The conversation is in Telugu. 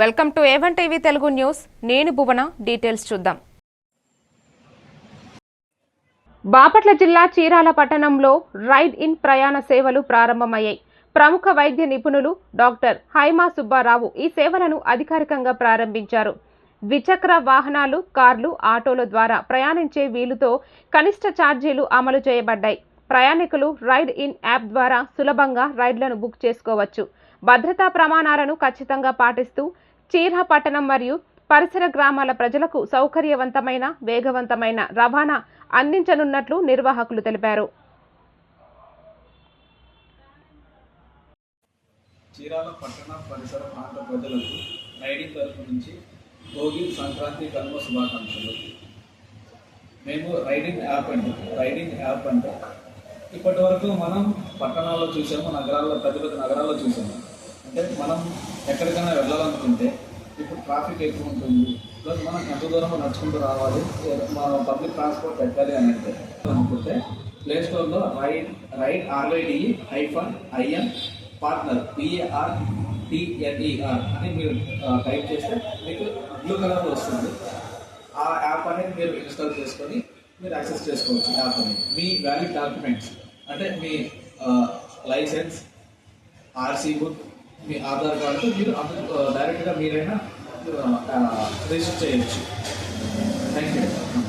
Welcome to A one TV Telugu news. నేను భువన డీటెయిల్స్ చూద్దాం. బాపట్ల జిల్లా చీరాల పట్టణంలో రైడ్ ఇన్ ప్రయాణ సేవలు ప్రారంభమయ్యాయి. ప్రముఖ వైద్య నిపుణులు డాక్టర్ హైమా సుబ్బారావు ఈ సేవలను అధికారికంగా ప్రారంభించారు. ద్విచక్ర వాహనాలు కార్లు ఆటోల ద్వారా ప్రయాణించే వీలుతో కనిష్ట ఛార్జీలు అమలు చేయబడ్డాయి. ప్రయాణికులు రైడ్ ఇన్ యాప్ ద్వారా సులభంగా రైడ్లను బుక్ చేసుకోవచ్చు. భద్రతా ప్రమాణాలను ఖచ్చితంగా పాటిస్తూ చీరా పట్టణం మరియు పరిసర గ్రామాల ప్రజలకు సౌకర్యవంతమైన వేగవంతమైన రవాణా అందించనున్నట్లు నిర్వాహకులు తెలిపారు. చీరాల పట్టణ పరిసర ప్రాంత ప్రజలకు రైడింగ్ తరఫు నుంచి భోగి సంక్రాంతి కనుమ శుభాకాంక్షలు. మేము రైడింగ్ యాప్ అంటే రైడింగ్ యాప్ అంటే ఇప్పటి వరకు మనం పట్టణాల్లో చూసాము నగరాల్లో పెద్ద పెద్ద నగరాల్లో చూసాము. అంటే మనం ఎక్కడికైనా వెళ్ళాలనుకుంటే ఇప్పుడు ట్రాఫిక్ ఎక్కువ ఉంటుంది. ప్లస్ మనం ఎంత దూరం నడుచుకుంటూ రావాలి. మనం పబ్లిక్ ట్రాన్స్పోర్ట్ ఎక్కాలి అని అంటే అనుకుంటే ప్లే స్టోర్లో ride ride RYD hyphen IN partner PAR TNER అని మీరు టైప్ చేస్తే మీకు బ్లూ కలర్ వస్తుంది. ఆ యాప్ అనేది మీరు ఇన్స్టాల్ చేసుకొని మీరు యాక్సెస్ చేసుకోవచ్చు యాప్ అనేది. మీ వ్యాలిడ్ డాక్యుమెంట్స్. అంటే మీ లైసెన్స్ ఆర్సీ బుక్ మీ ఆధార్ కార్డు మీరు అందులో డైరెక్ట్గా మీరైనా రిజిస్టర్ చేయొచ్చు. Thank you